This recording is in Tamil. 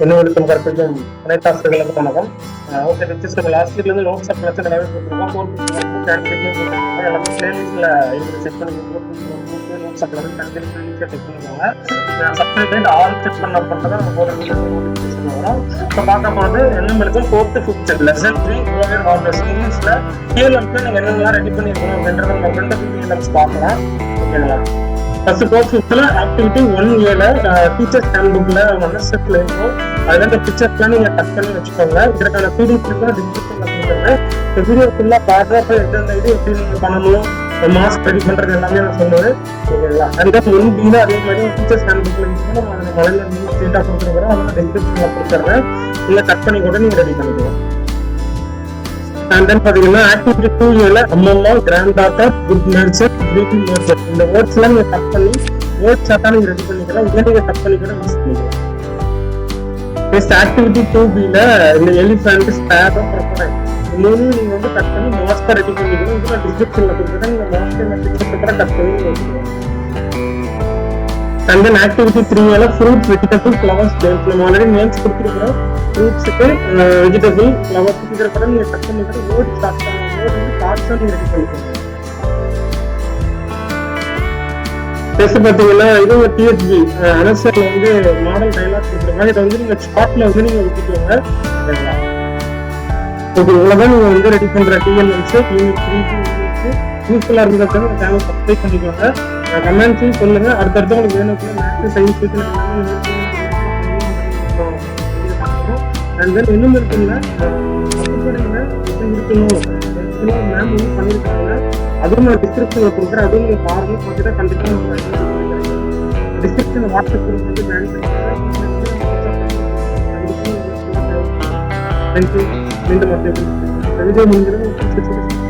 என்னவருக்கும் கற்பிக்கும் அனைத்து ஆசிரியர்களுக்கும் வணக்கம் ஓகே டீச்சர்ஸ் நம்ம லாஸ்ட் இயர்லேருந்து நோட்ஸ் கொடுத்துருக்கோம். எல்லாமே இருந்து செக் பண்ணி நோட்ஸ் அப்ளஸ் கண்டிப்பாக பிளேலிஸ்ட்டில் செக் பண்ணிக்கோங்க சப்ஸ்கிரைப் ஆல் செக் பண்ண அப்புறம் நம்ம போகிற வரும். இப்போ பார்க்க போகிறது என்னங்களுக்கு fourth fifth lesson three over orders இங்கிலீஷில் டிஎல்எம்க்கு நீங்கள் என்னென்னலாம் ரெடி பண்ணியிருக்கணும் அப்படின்றத நம்ம ரெண்டு பார்க்கலாம். ஓகேங்களா ஃபர்ஸ்ட் கோர்ஸ் ஃபிஃப்த்தில் ஆக்டிவிட்டி ஒன் ஏல டீச்சர்ஸ் ஹேண்ட் புக்கில் ஒன் ஸ்டெப்ல இருக்கும். அதில் இந்த பிக்சர்ஸ்லாம் நீங்கள் டச் பண்ணி வச்சுக்கோங்க. இதற்கான பிடிஎஃப் தான் டிஸ்கிரிப்ஷனில் இந்த வீடியோ ஃபுல்லாக பார்க்குறப்ப எந்தெந்த இது எப்படி நீங்கள் பண்ணணும்? மாஸ்க் ரெடி பண்ணுறது எல்லாமே நான் சொன்னது ஓகேங்களா ஒன் பியில் அதே மாதிரி டீச்சர்ஸ் ஹேண்ட் புக்கில் யூஸ் நம்ம அதில் மலையில் நீட் ஸ்டேட்டாக கொடுத்துருக்குறோம். அதெல்லாம் டிஸ்கிரிப்ஷனில் கொடுத்துட்றேன் இல்லை கட் பண்ணி கூட நீங்கள் ரெடி பண்ணிக்கலாம். தென் பாத்தீங்கன்னா ஆக்டிவிட்டி டூ ஏல அம்மம்மா grand daughter good nature beauty nature இந்த வேர்ட்ஸ் எல்லாம் நீங்க கட் பண்ணி வேர்ட் சாட்டா நீங்க ரெடி பண்ணிக்கலாம். இதை நீங்க கட் பண்ணி கூட யூஸ் பண்ணிக்கலாம் நெக்ஸ்ட் ஆக்டிவிட்டி டூ பில இந்த எலிஃபண்ட் ப்ரொஃபைல் நீங்க வந்து கட் பண்ணி ரெடி பண்ணிக்கணும் இதுல டிஸ்கிரிப்ஷன்ல கொடுத்துருக்கேன் நீங்க கட் பண்ணி அண்ட் தென் ஆக்டிவிட்டி த்ரீ ஏல ஃப்ரூட்ஸ் வெஜிடபிள் ஃப்ளவர்ஸ் நம்ம ஆல்ரெடி நேம்ஸ் கொடுத்துருக்கோம் ஃப்ரூட்ஸுக்கு வெஜிடபிள் ஃப்ளவர்ஸ் இதில் கூட நீங்கள் கட் பண்ணி கூட வேர்ட் ஸ்டார்ட் வேர்ட் வந்து பார்ட்ஸாக நீங்கள் ரெடி பண்ணிக்கணும் டெஸ்ட் பார்த்தீங்கன்னா இது ஒரு டிஎஸ்பி அனசரில் வந்து மாடல் டைலாக் கொடுத்துருக்காங்க இதை வந்து நீங்கள் ஸ்பாட்டில் வந்து நீங்கள் ஊற்றிக்கோங்க சரிங்களா இவ்வளோ தான் நீங்கள் வந்து ரெடி பண்ணுற டிஎல்எம்ஸ் யூனிட் த்ரீ யூனிட்ஸ் யூஸ்ஃபுல்லாக இருக்கிறத உங்கள் சேனல் சப்ஸ்கிரைப் பண்ணிக்கோங்க. கமெண்ட்ஸையும் சொல்லுங்கள் அடுத்தடுத்து உங்களுக்கு வேணும் மேத்ஸ் சயின்ஸ் எல்லாமே அண்ட் தென் இன்னும் இருக்குல்ல இருக்கணும். மேம் வந்து பண்ணியிருக்காங்க அதுவும் நான் டிஸ்கிரிப்ஷனில் கொடுக்குறேன். அதுவும் நீங்கள் பாருங்க. பார்த்துட்டு கண்டிப்பாக டிஸ்கிரிப்ஷனில் வாட்ஸ்அப் குரூப் வந்து ஜாயின் பண்ணிக்கிறேன். தேங்க்யூ மீண்டும் மத்திய வீடியோ முடிஞ்சிடும்